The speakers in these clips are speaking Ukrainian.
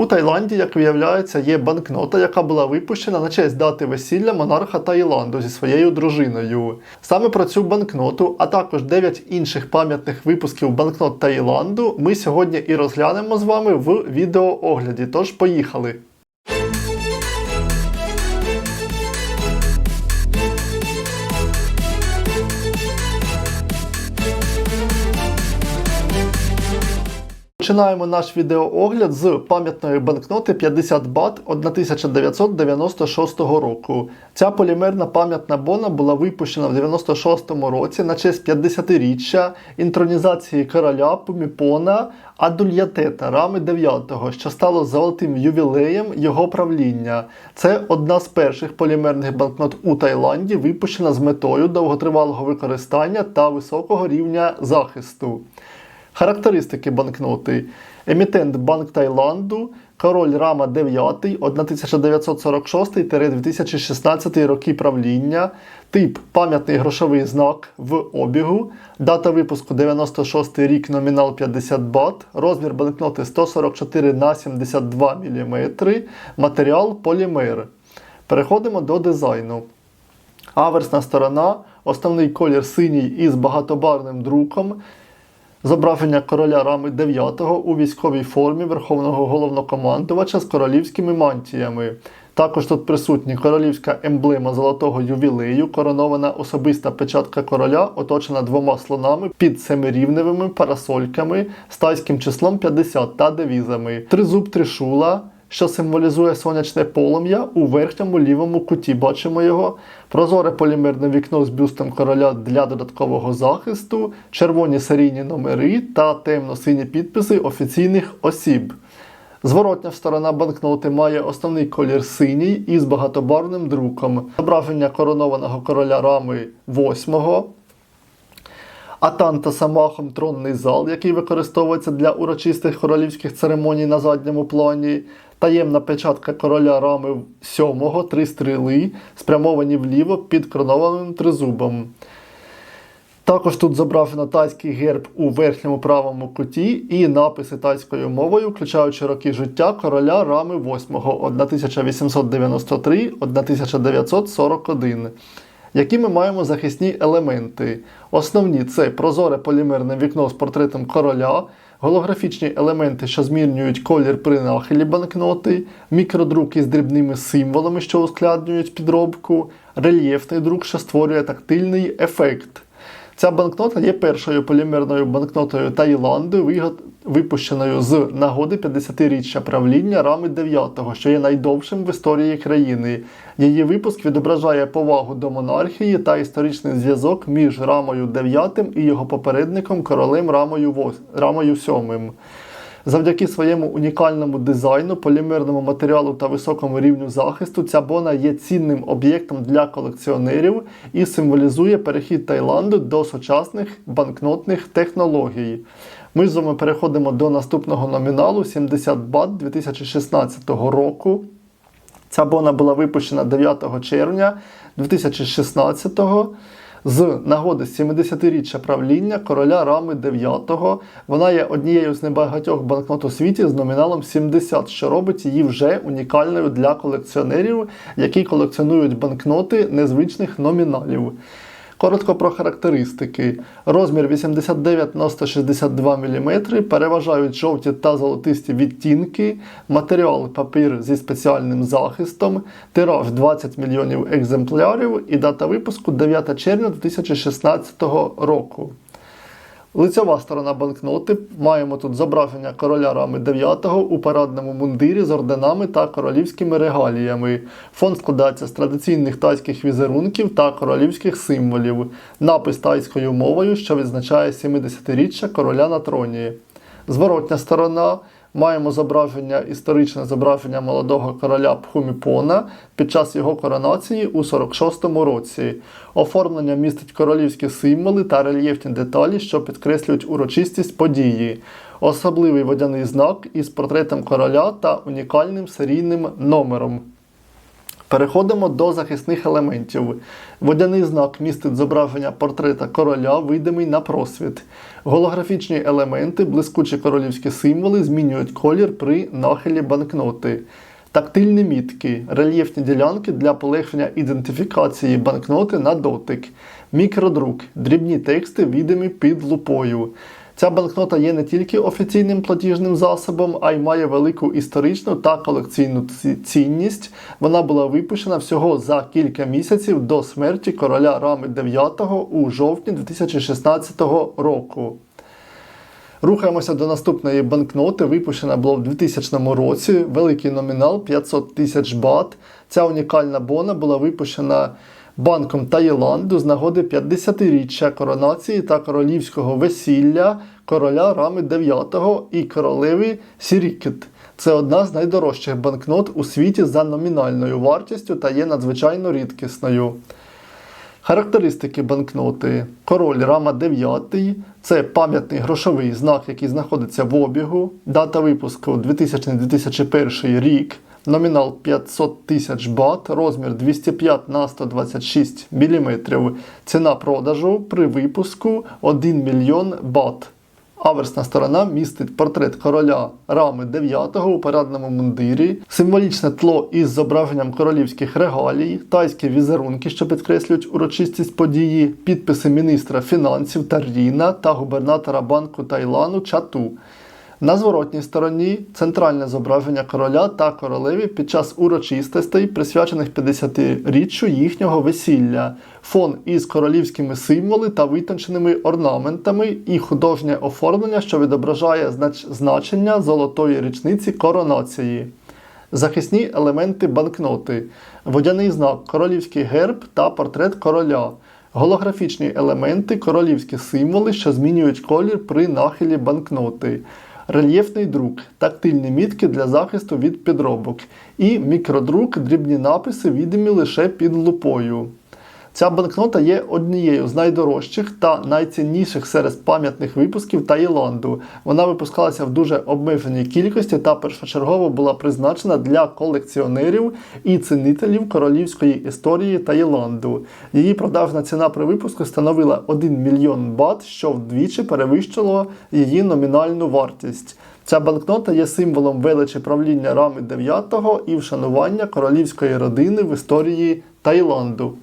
У Таїланді, як виявляється, є банкнота, яка була випущена на честь дати весілля монарха Таїланду зі своєю дружиною. Саме про цю банкноту, а також 9 інших пам'ятних випусків банкнот Таїланду ми сьогодні і розглянемо з вами в відеоогляді. Тож поїхали! Починаємо наш відеоогляд з пам'ятної банкноти 50 бат 1996 року. Ця полімерна пам'ятна бона була випущена в 96-му році на честь 50-річчя інтронізації короля Пуміпона Адульятета Рами 9, що стало золотим ювілеєм його правління. Це одна з перших полімерних банкнот у Таїланді, випущена з метою довготривалого використання та високого рівня захисту. Характеристики банкноти. Емітент Банк Таїланду, король Рама 9 1946-2016 роки правління, тип пам'ятний грошовий знак в обігу, дата випуску 96 рік, номінал 50 бат, розмір банкноти 144 на 72 мм, матеріал полімер. Переходимо до дизайну. Аверсна сторона, основний колір синій із багатобарвним друком. Зображення короля Рами 9 у військовій формі Верховного головнокомандувача з королівськими мантіями. Також тут присутні королівська емблема золотого ювілею, коронована особиста печатка короля, оточена двома слонами під семирівневими парасольками з тайським числом 50 та девізами. Тризуб тришула, що символізує сонячне полум'я у верхньому лівому куті. Бачимо його. Прозоре полімерне вікно з бюстом короля для додаткового захисту, червоні серійні номери та темно-сині підписи офіційних осіб. Зворотня сторона банкноти має основний колір синій із багатобарвним друком. Зображення коронованого короля рами 8 Атан та Самахом тронний зал, який використовується для урочистих королівських церемоній на задньому плані. Таємна печатка короля рами 7 три стріли, спрямовані вліво під коронованим тризубом. Також тут зображено тайський герб у верхньому правому куті і написи тайською мовою, включаючи роки життя короля Рами 8 1893-1941. Які ми маємо захисні елементи? Основні це прозоре полімерне вікно з портретом короля, голографічні елементи, що змінюють колір при нахилі банкноти, мікродруки з дрібними символами, що ускладнюють підробку, рельєфний друк, що створює тактильний ефект. Ця банкнота є першою полімерною банкнотою Таїланду, випущеною з нагоди 50-річчя правління Рами 9, що є найдовшим в історії країни. Її випуск відображає повагу до монархії та історичний зв'язок між Рамою 9 і його попередником королем Рамою, вос- Рамою 7. Завдяки своєму унікальному дизайну, полімерному матеріалу та високому рівню захисту, ця бона є цінним об'єктом для колекціонерів і символізує перехід Таїланду до сучасних банкнотних технологій. Ми з вами переходимо до наступного номіналу 70 бат 2016 року. Ця бона була випущена 9 червня 2016 з нагоди 70-річчя правління короля Рами 9. Вона є однією з небагатьох банкнот у світі з номіналом 70, що робить її вже унікальною для колекціонерів, які колекціонують банкноти незвичних номіналів. Коротко про характеристики. Розмір 89 на 162 мм, переважають жовті та золотисті відтінки, матеріал папір зі спеціальним захистом, тираж 20 мільйонів екземплярів і дата випуску 9 червня 2016 року. Лицьова сторона банкноти. Маємо тут зображення короля Рами 9 у парадному мундирі з орденами та королівськими регаліями. Фон складається з традиційних тайських візерунків та королівських символів. Напис тайською мовою, що відзначає 70-річчя короля на троні. Зворотня сторона. Маємо зображення, історичне зображення молодого короля Пхуміпона під час його коронації у 46-му році. Оформлення містить королівські символи та рельєфні деталі, що підкреслюють урочистість події. Особливий водяний знак із портретом короля та унікальним серійним номером. Переходимо до захисних елементів. Водяний знак містить зображення портрета короля, видимий на просвіт. Голографічні елементи, блискучі королівські символи змінюють колір при нахилі банкноти. Тактильні мітки, рельєфні ділянки для полегшення ідентифікації банкноти на дотик. Мікродрук, дрібні тексти, відомі під лупою. Ця банкнота є не тільки офіційним платіжним засобом, а й має велику історичну та колекційну цінність. Вона була випущена всього за кілька місяців до смерті короля Рами IX у жовтні 2016 року. Рухаємося до наступної банкноти. Випущена була в 2000 році. Великий номінал 500 тисяч бат. Ця унікальна бона була випущена Банком Таїланду з нагоди 50-річчя коронації та королівського весілля короля Рами IX і королеви Сірікет. Це одна з найдорожчих банкнот у світі за номінальною вартістю та є надзвичайно рідкісною. Характеристики банкноти. Король Рама 9 це пам'ятний грошовий знак, який знаходиться в обігу. Дата випуску 2000-2001 рік. Номінал 500 тисяч бат, розмір 205 на 126 мм. Ціна продажу при випуску 1 мільйон бат. Аверсна сторона містить портрет короля Рами IX у парадному мундирі, символічне тло із зображенням королівських регалій, тайські візерунки, що підкреслюють урочистість події, підписи міністра фінансів Тарріна та губернатора банку Тайлану Чату. На зворотній стороні центральне зображення короля та королеви під час урочистостей, присвячених 50-річчю їхнього весілля, фон із королівськими символи та витонченими орнаментами і художнє оформлення, що відображає знач- значення золотої річниці коронації. Захисні елементи банкноти, водяний знак, королівський герб та портрет короля, голографічні елементи, королівські символи, що змінюють колір при нахилі банкноти, рельєфний друк, тактильні мітки для захисту від підробок і мікродрук, дрібні написи, відомі лише під лупою. Ця банкнота є однією з найдорожчих та найцінніших серед пам'ятних випусків Таїланду. Вона випускалася в дуже обмеженій кількості та першочергово була призначена для колекціонерів і цінителів королівської історії Таїланду. Її продажна ціна при випуску становила 1 мільйон бат, що вдвічі перевищило її номінальну вартість. Ця банкнота є символом величі правління Рами IX і вшанування королівської родини в історії Таїланду.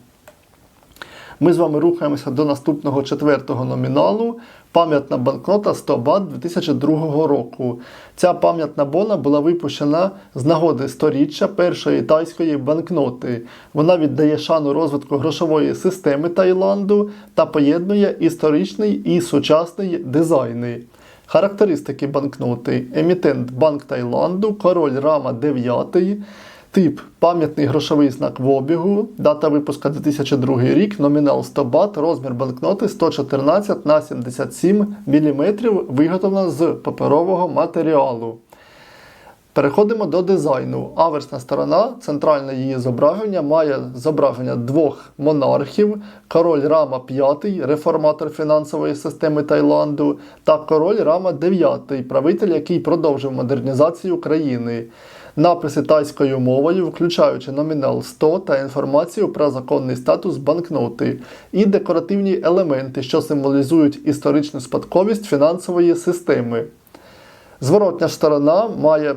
Ми з вами рухаємося до наступного четвертого номіналу. Пам'ятна банкнота 100 бат 2002 року. Ця пам'ятна бона була випущена з нагоди сторіччя першої тайської банкноти. Вона віддає шану розвитку грошової системи Таїланду та поєднує історичний і сучасний дизайни. Характеристики банкноти: емітент Банк Таїланду, король Рама 9. Тип пам'ятний грошовий знак в обігу, дата випуска 2002 рік, номінал 100 бат, розмір банкноти 114 на 77 мм, виготовлена з паперового матеріалу. Переходимо до дизайну. Аверсна сторона, центральне її зображення, має зображення двох монархів: король Рама V, реформатор фінансової системи Таїланду, та король Рама IX, правитель, який продовжив модернізацію країни. Написи тайською мовою, включаючи номінал 100 та інформацію про законний статус банкноти, і декоративні елементи, що символізують історичну спадковість фінансової системи. Зворотня сторона має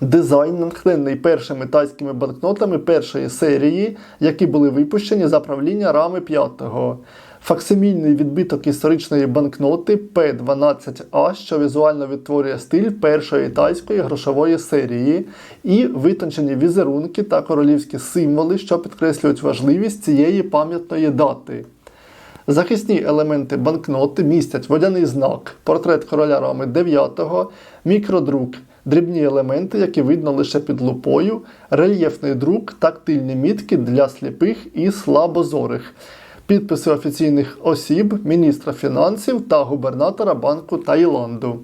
дизайн, натхнений першими тайськими банкнотами першої серії, які були випущені за правління Рами V. Факсимільний відбиток історичної банкноти P12A, що візуально відтворює стиль першої тайської грошової серії, і витончені візерунки та королівські символи, що підкреслюють важливість цієї пам'ятної дати. Захисні елементи банкноти містять водяний знак, портрет короля Рами IX, мікродрук, дрібні елементи, які видно лише під лупою, рельєфний друк, тактильні мітки для сліпих і слабозорих, підписи офіційних осіб, міністра фінансів та губернатора Банку Таїланду.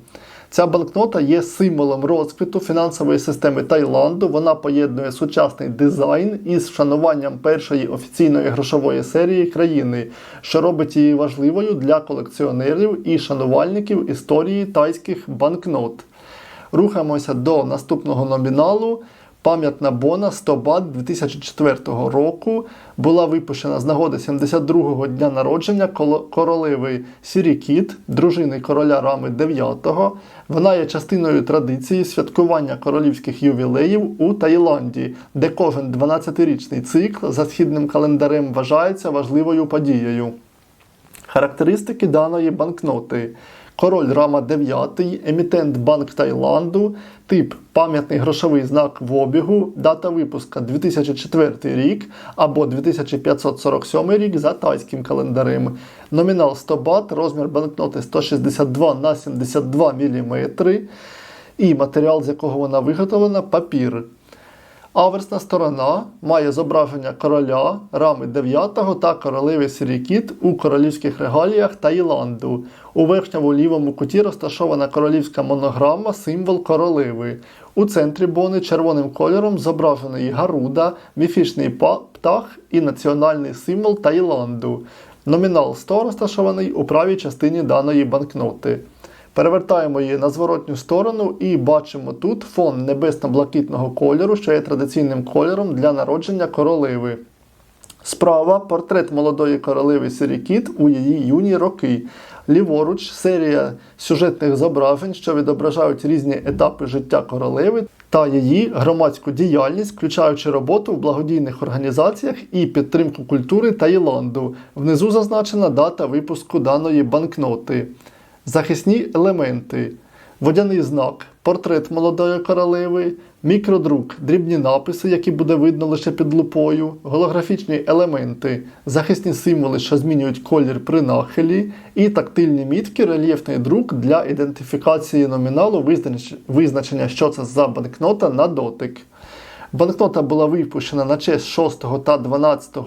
Ця банкнота є символом розквіту фінансової системи Таїланду. Вона поєднує сучасний дизайн із вшануванням першої офіційної грошової серії країни, що робить її важливою для колекціонерів і шанувальників історії тайських банкнот. Рухаємося до наступного номіналу. Пам'ятна бона 100 бат 2004 року була випущена з нагоди 72-го дня народження королеви Сірікіт, дружини короля Рами IX. Вона є частиною традиції святкування королівських ювілеїв у Таїланді, де кожен 12-річний цикл за східним календарем вважається важливою подією. Характеристики даної банкноти. Король Рама 9, емітент Банк Таїланду, тип пам'ятний грошовий знак в обігу, дата випуска 2004 рік або 2547 рік за тайським календарем. Номінал 100 бат, розмір банкноти 162 на 72 мм і матеріал, з якого вона виготовлена, папір. Аверсна сторона має зображення короля Рами 9 та королеви Сірікіт у королівських регаліях Таїланду. У верхньому лівому куті розташована королівська монограма, символ королеви. У центрі бони червоним кольором зображений Гаруда, міфічний птах і національний символ Таїланду. Номінал 100 розташований у правій частині даної банкноти. Перевертаємо її на зворотню сторону і бачимо тут фон небесно-блакитного кольору, що є традиційним кольором для народження королеви. Справа портрет молодої королеви Сірікіт у її юні роки. Ліворуч серія сюжетних зображень, що відображають різні етапи життя королеви та її громадську діяльність, включаючи роботу в благодійних організаціях і підтримку культури Таїланду. Внизу зазначена дата випуску даної банкноти. Захисні елементи. Водяний знак, портрет молодої королеви, мікродрук, дрібні написи, які буде видно лише під лупою, голографічні елементи, захисні символи, що змінюють колір при нахилі, і тактильні мітки, рельєфний друк для ідентифікації номіналу, визнач- визначення, що це за банкнота на дотик. Банкнота була випущена на честь 6 та 12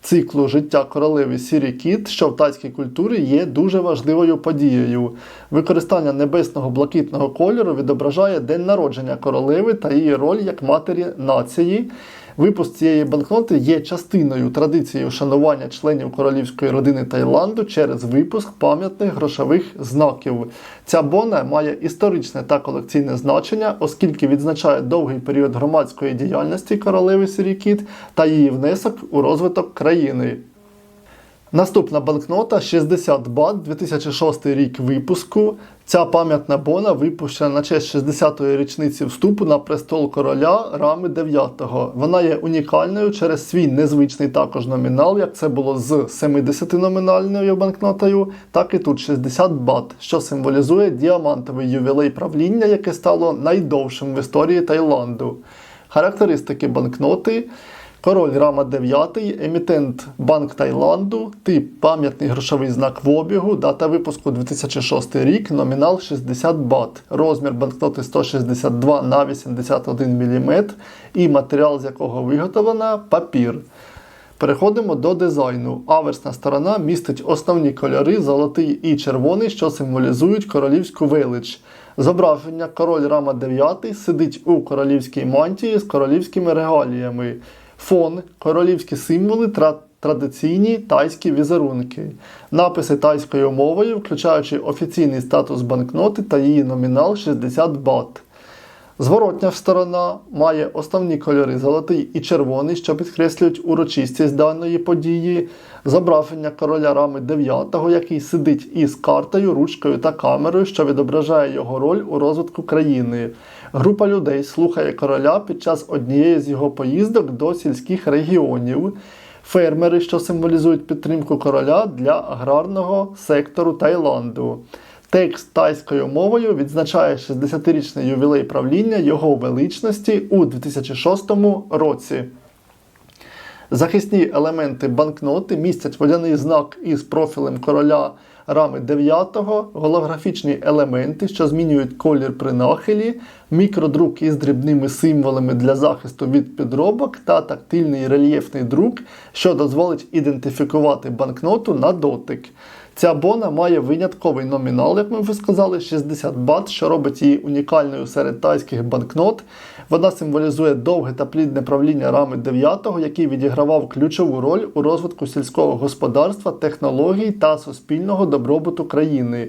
циклу життя королеви Сірі Кіт, що в тайській культурі є дуже важливою подією. Використання небесного блакитного кольору відображає день народження королеви та її роль як матері нації. Випуск цієї банкноти є частиною традиції вшанування членів королівської родини Таїланду через випуск пам'ятних грошових знаків. Ця бона має історичне та колекційне значення, оскільки відзначає довгий період громадської діяльності королеви Сірікіт та її внесок у розвиток країни. Наступна банкнота 60 бат, 2006 рік випуску. Ця пам'ятна бона випущена на честь 60-ї річниці вступу на престол короля Рами 9-го. Вона є унікальною через свій незвичний також номінал, як це було з 70 номінальною банкнотою, так і тут 60 бат, що символізує діамантовий ювілей правління, яке стало найдовшим в історії Таїланду. Характеристики банкноти. Король Рама 9, емітент Банк Таїланду, тип пам'ятний грошовий знак в обігу, дата випуску 2006 рік, номінал 60 бат, розмір банкноти 162 на 81 мм і матеріал, з якого виготовлена папір. Переходимо до дизайну. Аверсна сторона містить основні кольори золотий і червоний, що символізують королівську велич. Зображення король Рама 9 сидить у королівській мантії з королівськими регаліями. Фон, королівські символи, тра- традиційні тайські візерунки. Написи тайською мовою, включаючи офіційний статус банкноти та її номінал 60 бат. Зворотня сторона має основні кольори золотий і червоний, що підкреслюють урочистість даної події, зображення короля Рами 9, який сидить із картою, ручкою та камерою, що відображає його роль у розвитку країни. Група людей слухає короля під час однієї з його поїздок до сільських регіонів. Фермери, що символізують підтримку короля для аграрного сектору Таїланду. Текст тайською мовою відзначає 60-річний ювілей правління його величності у 2006 році. Захисні елементи банкноти містять водяний знак із профілем короля рами 9, голографічні елементи, що змінюють колір при нахилі, мікродрук із дрібними символами для захисту від підробок та тактильний рельєфний друк, що дозволить ідентифікувати банкноту на дотик. Ця бона має винятковий номінал, як ми вже сказали, 60 бат, що робить її унікальною серед тайських банкнот. Вона символізує довге та плідне правління рами 9, який відігравав ключову роль у розвитку сільського господарства, технологій та суспільного добробуту країни.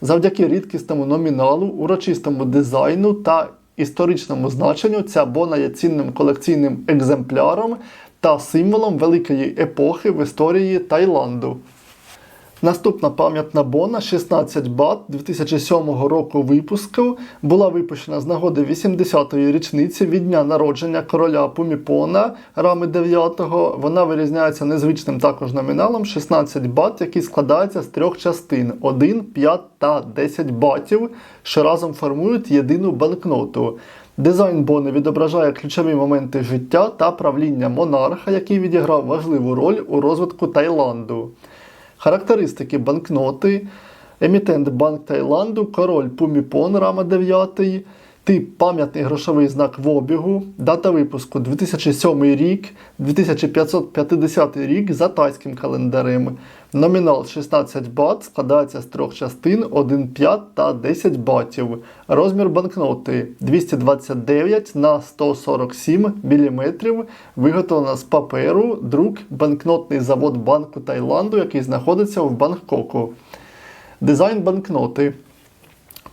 Завдяки рідкісному номіналу, урочистому дизайну та історичному значенню ця бона є цінним колекційним екземпляром та символом великої епохи в історії Таїланду. Наступна пам'ятна бона 16 бат 2007 року випуску була випущена з нагоди 80-ї річниці від дня народження короля Пуміпона Рами 9. Вона вирізняється незвичним також номіналом 16 бат, який складається з трьох частин 1, 5 та 10 батів, що разом формують єдину банкноту. Дизайн Бони відображає ключові моменти життя та правління монарха, який відіграв важливу роль у розвитку Таїланду. Характеристики. Банкноти, емітент Банк Таїланду, король Пуміпон Рама 9, тип пам'ятний грошовий знак в обігу, дата випуску 2007 рік, 2550 рік за тайським календарем. Номінал 16 бат складається з трьох частин 1 5 та 10 батів. Розмір банкноти 229 на 147 мм, виготовлена з паперу, друк, банкнотний завод Банку Таїланду, який знаходиться в Бангкоку. Дизайн банкноти.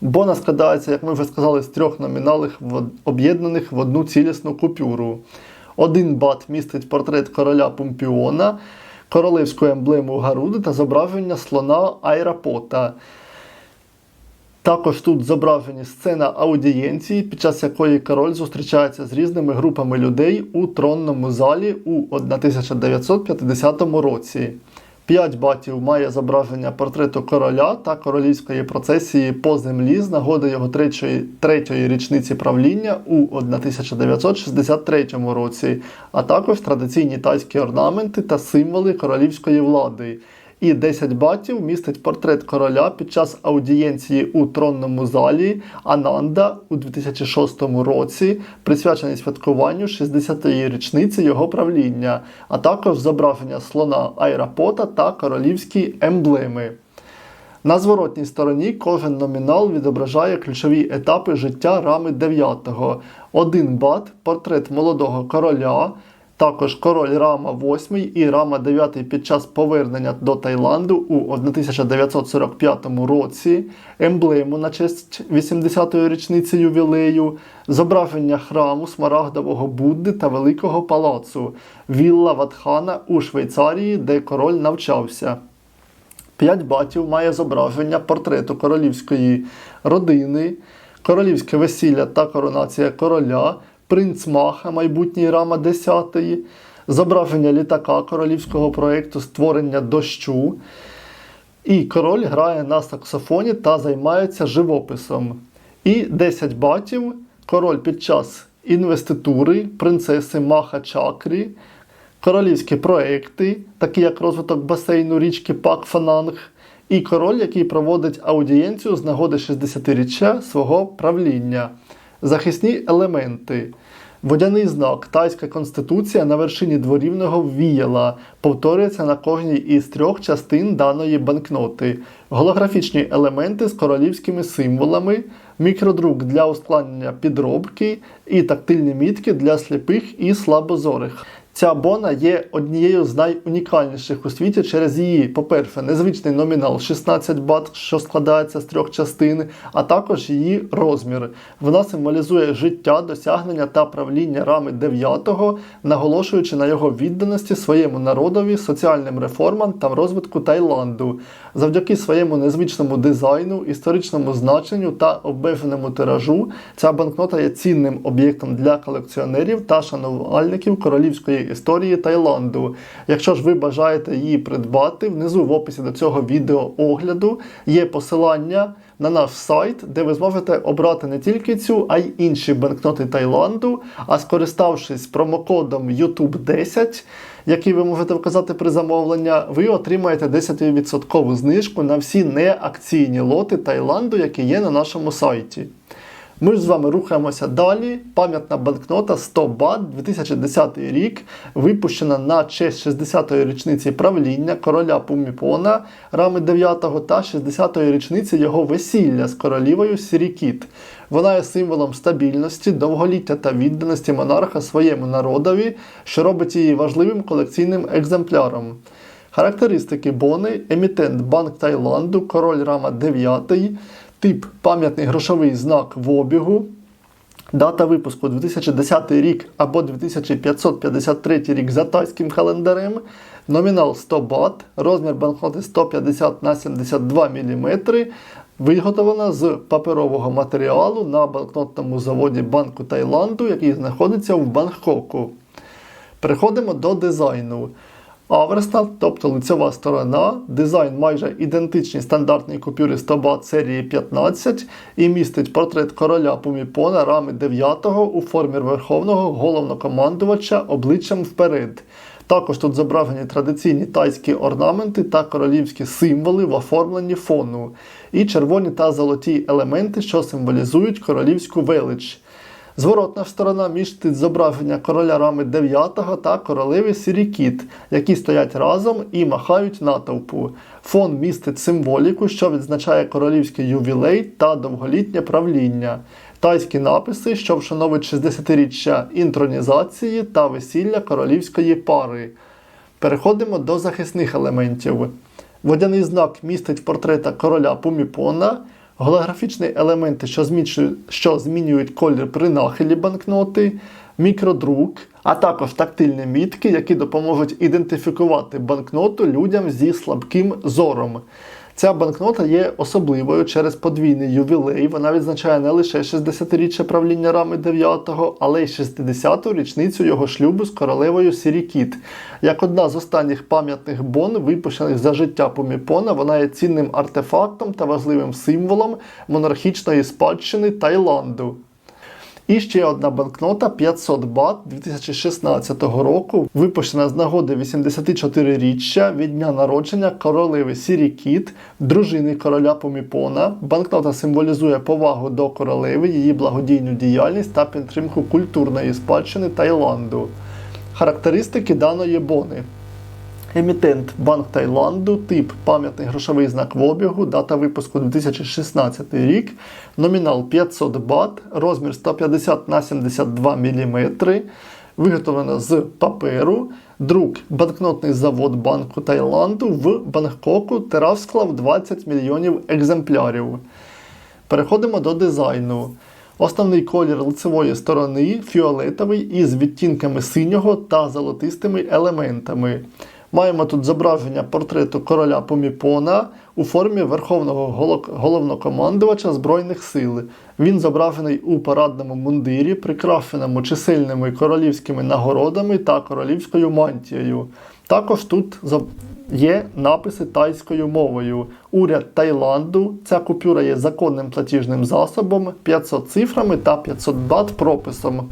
Бона складається, як ми вже сказали, з трьох номіналів об'єднаних в одну цілісну купюру. Один бат містить портрет короля Пумпіона, королевську емблему Гаруди та зображення слона Айрапота. Також тут зображені сцена аудієнції, під час якої король зустрічається з різними групами людей у тронному залі у 1950 році. П'ять батів має зображення портрету короля та королівської процесії по землі з нагоди його третьої, третьої річниці правління у 1963 році, а також традиційні тайські орнаменти та символи королівської влади. І 10 батів містить портрет короля під час аудієнції у тронному залі Ананда у 2006 році, присвячений святкуванню 60-ї річниці його правління, а також зображення слона Айрапота та королівські емблеми. На зворотній стороні кожен номінал відображає ключові етапи життя рами 9. Один бат, портрет молодого короля, також король Рама 8 і Рама 9 під час повернення до Таїланду у 1945 році, емблему на честь 80-ї річниці ювілею, зображення храму Смарагдового Будди та Великого палацу, вілла Ватхана у Швейцарії, де король навчався. П'ять батів має зображення портрету королівської родини, королівське весілля та коронація короля, принц Маха, майбутній рама 10, зображення літака королівського проєкту створення дощу. І король грає на саксофоні та займається живописом. І 10 батів король під час інвеститури принцеси Маха Чакрі, королівські проекти, такі як розвиток басейну річки Пак Фананг, і король, який проводить аудієнцію з нагоди 60-річчя свого правління. Захисні елементи. Водяний знак Тайська конституція на вершині дворівного віяла повторюється на кожній із трьох частин даної банкноти. Голографічні елементи з королівськими символами, мікродрук для ускладнення підробки і тактильні мітки для сліпих і слабозорих. Ця бона є однією з найунікальніших у світі через її, по-перше, незвичний номінал 16 бат, що складається з трьох частин, а також її розмір. Вона символізує життя, досягнення та правління рами 9-го, наголошуючи на його відданості своєму народові, соціальним реформам та розвитку Таїланду. Завдяки своєму незвичному дизайну, історичному значенню та обмеженому тиражу, ця банкнота є цінним об'єктом для колекціонерів та шанувальників королівської історії Таїланду. Якщо ж ви бажаєте її придбати, внизу в описі до цього відео огляду є посилання на наш сайт, де ви зможете обрати не тільки цю, а й інші банкноти Таїланду. А скориставшись промокодом YouTube10, який ви можете вказати при замовленні, ви отримаєте 10% знижку на всі неакційні лоти Таїланду, які є на нашому сайті. Ми ж з вами рухаємося далі. Пам'ятна банкнота 100 бат 2010 рік, випущена на честь 60-ї річниці правління короля Пуміпона Рами 9 та 60-ї річниці його весілля з королівою Сірікіт. Вона є символом стабільності, довголіття та відданості монарха своєму народові, що робить її важливим колекційним екземпляром. Характеристики бони, емітент Банк Таїланду, король Рама 9, тип пам'ятний грошовий знак в обігу, Дата випуску 2010 рік або 2553 рік за тайським календарем. Номінал 100 Бат, розмір банкноти 150 на 72 мм. Виготовлена з паперового матеріалу на банкнотному заводі Банку Таїланду, який знаходиться в Бангкоку. Переходимо до дизайну. Аверста, тобто лицьова сторона, дизайн майже ідентичний стандартній купюрі 100 бат серії 15 і містить портрет короля Пуміпона рами 9 у формі верховного головнокомандувача обличчям вперед. Також тут зображені традиційні тайські орнаменти та королівські символи в оформленні фону, і червоні та золоті елементи, що символізують королівську велич. Зворотна сторона містить зображення короля рами 9 та королеви Сірікіт, які стоять разом і махають натовпу. Фон містить символіку, що відзначає королівський ювілей та довголітнє правління, тайські написи, що вшановують 60-річчя інтронізації та весілля королівської пари. Переходимо до захисних елементів. Водяний знак містить портрета короля Пуміпона. Голографічні елементи, що змінюють, що змінюють колір при нахилі банкноти, мікродрук, а також тактильні мітки, які допоможуть ідентифікувати банкноту людям зі слабким зором. Ця банкнота є особливою через подвійний ювілей. Вона відзначає не лише 60-річчя правління рами 9-го, але й 60-ту річницю його шлюбу з королевою Сірікіт. Як одна з останніх пам'ятних бон, випущених за життя Поміпона, вона є цінним артефактом та важливим символом монархічної спадщини Таїланду. І ще одна банкнота 500 бат 2016 року, випущена з нагоди 84-річчя від дня народження королеви Сірікіт, дружини короля Поміпона. Банкнота символізує повагу до королеви, її благодійну діяльність та підтримку культурної спадщини Таїланду. Характеристики даної бони. Емітент Банк Таїланду, тип пам'ятний грошовий знак в обігу, дата випуску 2016 рік, номінал 500 бат, розмір 150 на 72 мм, виготовлено з паперу, друк банкнотний завод Банку Таїланду в Бангкоку, тираж склав 20 мільйонів екземплярів. Переходимо до дизайну. Основний колір лицевої сторони фіолетовий із відтінками синього та золотистими елементами. Маємо тут зображення портрету короля Поміпона у формі верховного головнокомандувача Збройних сил. Він зображений у парадному мундирі, прикрашеному чисельними королівськими нагородами та королівською мантією. Також тут є написи тайською мовою. Уряд Таїланду. Ця купюра є законним платіжним засобом, 500 цифрами та 500 бат прописом.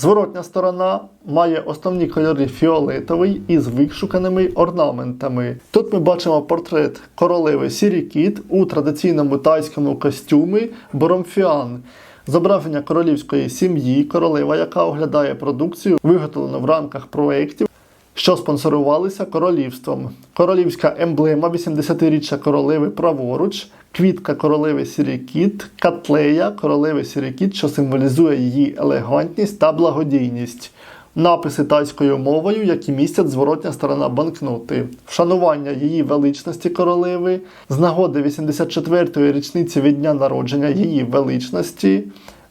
Зворотня сторона має основні кольори фіолетовий із вишуканими орнаментами. Тут ми бачимо портрет королеви Сірікіт у традиційному тайському костюмі Боромфіан. Зображення королівської сім'ї, королева, яка оглядає продукцію, виготовлену в рамках проєктів, що спонсорувалися королівством. Королівська емблема 80-річчя королеви праворуч, квітка королеви Сірікіт, катлея королеви Сірікіт, що символізує її елегантність та благодійність. Написи тайською мовою, які містять зворотня сторона банкноти, вшанування її величності королеви, з нагоди 84-ї річниці від дня народження її величності,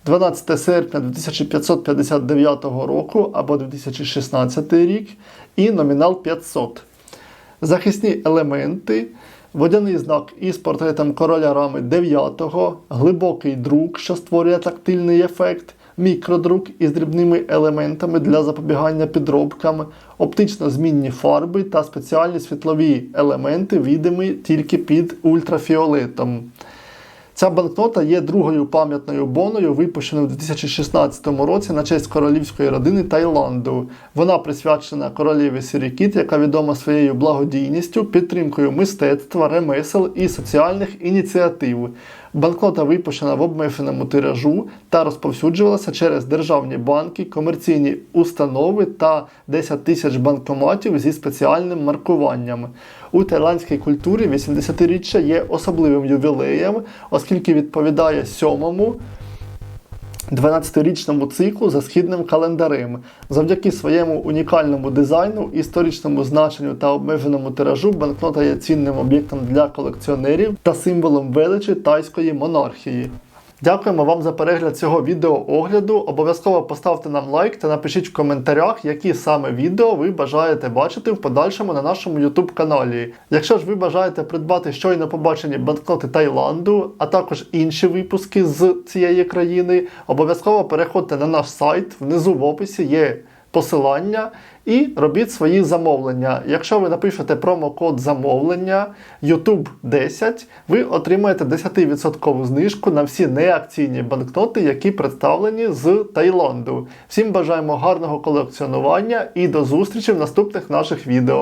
12 серпня 2559 року або 2016 рік. І номінал 500. Захисні елементи, водяний знак із портретом короля рами 9-го, глибокий друк, що створює тактильний ефект, мікродрук із дрібними елементами для запобігання підробкам, оптично змінні фарби та спеціальні світлові елементи, відомі тільки під ультрафіолетом. Ця банкнота є другою пам'ятною боною, випущеною в 2016 році на честь королівської родини Таїланду. Вона присвячена королеві Сірікіт, яка відома своєю благодійністю, підтримкою мистецтва, ремесел і соціальних ініціатив. Банкнота випущена в обмеженому тиражу та розповсюджувалася через державні банки, комерційні установи та 10 тисяч банкоматів зі спеціальним маркуванням. У тайландській культурі 80-річчя є особливим ювілеєм, оскільки відповідає сьомому. 12-річному циклу за східним календарем. Завдяки своєму унікальному дизайну, історичному значенню та обмеженому тиражу банкнота є цінним об'єктом для колекціонерів та символом величі тайської монархії. Дякуємо вам за перегляд цього відео огляду. Обов'язково поставте нам лайк та напишіть в коментарях, які саме відео ви бажаєте бачити в подальшому на нашому YouTube каналі. Якщо ж ви бажаєте придбати щойно побачені банкноти Таїланду, а також інші випуски з цієї країни, обов'язково переходьте на наш сайт. Внизу в описі є посилання і робіть свої замовлення. Якщо ви напишете промокод замовлення YouTube 10, ви отримаєте 10% знижку на всі неакційні банкноти, які представлені з Таїланду. Всім бажаємо гарного колекціонування і до зустрічі в наступних наших відео.